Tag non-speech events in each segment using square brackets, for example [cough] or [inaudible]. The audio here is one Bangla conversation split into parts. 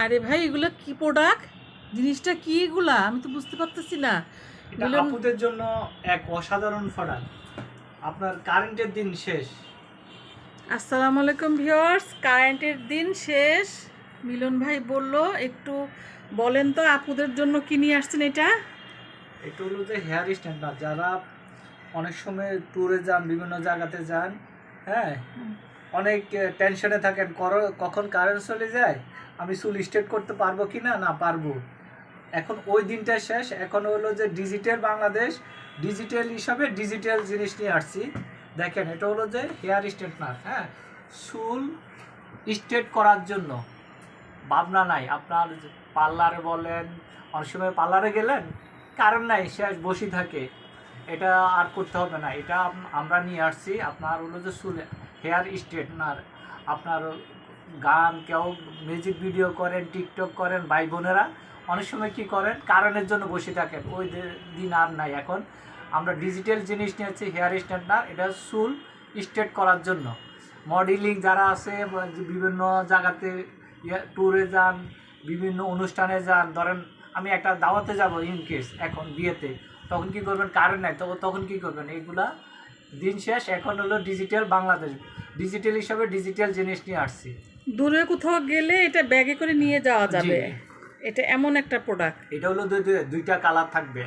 আরে ভাই এগুলো কি প্রোডাক্ট জিনিসটা কি এগুলা? আমি তো বুঝতে পারতেছি না। এটা আপুদের জন্য এক অসাধারণ প্রোডাক্ট আপনার কারেন্টের দিন শেষ। আসসালামু আলাইকুম ভিউয়ার্স কারেন্টের দিন শেষ। মিলন ভাই বলল একটু বলেন তো আপুদের জন্য কি নিয়ে আসছেন এটা? এটা হলো যে হেয়ার স্ট্যান্ডার যারা অনেক সময় ট্যুরে যান বিভিন্ন জায়গাতে যান হ্যাঁ? অনেক টেনশনে থাকেন কখন কারেন্ট চলে যায়, আমি চুল স্ট্রেট করতে পারব কি না? না, পারব। এখন ওই দিনটা শেষ, এখন হলো যে ডিজিটাল বাংলাদেশ ডিজিটাল হিসাবে ডিজিটাল জিনিস নিয়ে আসছি। দেখেন, এটা হলো যে হেয়ার স্ট্রেটনার হ্যাঁ? চুল স্ট্রেট করার জন্য। ভাবনা নাই, আপনার পার্লারে বলেন, অনেক সময় পার্লারে গেলেন, কারণ নাই শেষ বসে থাকে। এটা আর করতে হবে না, এটা আমরা নিয়ে আসছি, আপনার হলো যে চুল হেয়ার স্ট্রেটনার আপনার গান কেউ মিউজিক ভিডিও করেন টিকটক করেন, ভাই বোনেরা, অনেক সময় কি করেন, কারণের জন্য বসে থাকেন। ওই দিন আর নাই এখন। আমরা ডিজিটাল জিনিস নিয়েছি হেয়ার স্ট্রেটনার এটা চুল স্ট্রেট করার জন্য। মডেলিং যারা আছে, বিভিন্ন জায়গাতে ট্যুরে যান, বিভিন্ন অনুষ্ঠানে যান, ধরেন আমি একটা দাওয়াতে যাব ইন কেস এখন বিয়েতে, তখন কি করবেন? কারেন্ট নাই তখন তখন কি করবেন? এইগুলা দিন শেষ এখন হলো ডিজিটাল বাংলাদেশ। ডিজিটাল হিসাবে ডিজিটাল জিনিস নিয়ে আসছি। দূরে কোথাও গেলে এটা ব্যাগে করে নিয়ে যাওয়া যাবে। এটা এমন একটা প্রোডাক্ট এটা হলো দুই- দুই- দুইটা কালার থাকবে।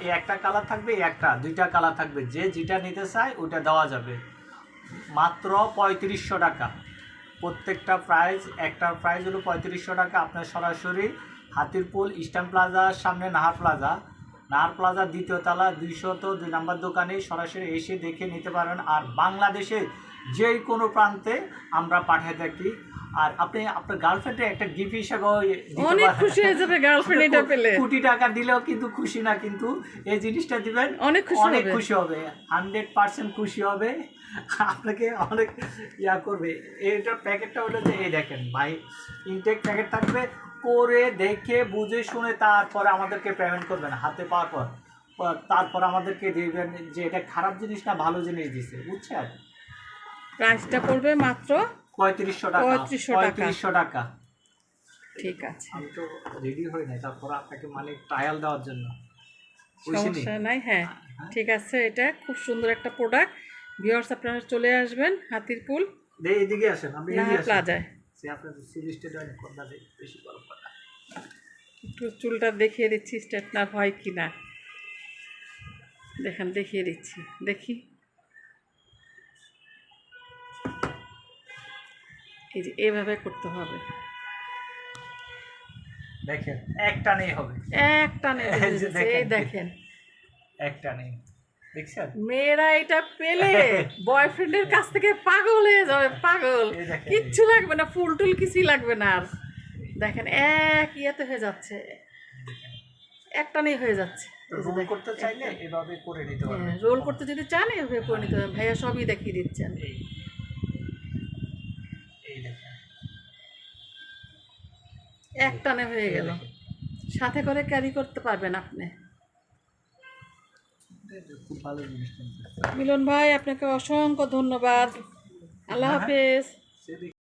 এই একটা কালার থাকবে এই একটা। দুইটা কালার থাকবে। যে যেটা নিতে চায় ওইটা দেওয়া যাবে। মাত্র পঁয়ত্রিশশো টাকা। প্রত্যেকটা প্রাইস একটার প্রাইস হলো পঁয়ত্রিশশো টাকা। আপনার সরাসরি হাতিরপুল ইস্টার্ন প্লাজার সামনে নাহার প্লাজা নাহার প্লাজা দ্বিতীয় তলা দুইশত দুই নাম্বার দোকানে সরাসরি এসে দেখে নিতে পারেন। আর বাংলাদেশে যে কোনো প্রান্তে আমরা পাঠিয়ে থাকি আর আপনি আপনার গার্লফ্রেন্ডে একটা গিফট হিসেবে অনেক খুশি হয়ে যাবে গার্লফ্রেন্ড এটা পেলে। কোটি টাকা দিলেও কিন্তু খুশি না কিন্তু এই জিনিসটা দিবেন অনেক খুশি অনেক। খুশি হবে হান্ড্রেড পার্সেন্ট খুশি হবে। আপনাকে অনেক ইয়া করবে। এইটার প্যাকেটটা হলো যে এই দেখেন ভাই ইনটেক প্যাকেট থাকবে করে দেখে বুঝে শুনে তারপরে আমাদেরকে পেমেন্ট করবেন হাতে পাওয়ার পর। পর তারপর আমাদেরকে দিবেন যে এটা খারাপ জিনিস না ভালো জিনিস দিছে বুঝছেন? প্রাইসটা পড়বে মাত্র পঁয়ত্রিশশো টাকা। 3500 টাকা। পঁয়ত্রিশশো টাকা। ঠিক আছে। আমি তো রেডি হই নাই তারপর আপনাকে মানে ট্রায়াল দেওয়ার জন্য। সমস্যা নাই হ্যাঁ। ঠিক আছে এটা খুব সুন্দর একটা প্রোডাক্ট ভিউয়ার্স আপনারা চলে আসবেন হাতিরপুল। দে এদিকে আসেন আপনি প্লাজায় সিরিজটা বেশি গরম একটু চুলটা দেখিয়ে দিচ্ছি স্ট্রেটনার হয় কি না। দেখেন দেখিয়ে দিচ্ছি দেখি। এই যে এভাবে করতে হবে। দেখেন নেই এই দেখেন। দেখছেন? মেয়েরা এটা পেলে [laughs] বয়ফ্রেন্ডের কাছ থেকে পাগল হয়ে যাবে পাগল। কিচ্ছু লাগবে না ফুল টুল কিছুই লাগবে না আর। দেখেন এক ইয়েতে হয়ে যাচ্ছে। একটা নেই হয়ে যাচ্ছে। রোল করতে চাইলে এভাবে করে নিতে পারবেন। হ্যাঁ, রোল করতে যদি চান এভাবে করে নিতে হবে ভাইয়া সবই দেখিয়ে দিচ্ছেন। এই। এই এক টানে হয়ে গেল। সাথে করে ক্যারি করতে পারবেন আপনি। মিলন ভাই আপনাকে অসংখ্য ধন্যবাদ। আল্লাহ হাফেজ। সেদিকে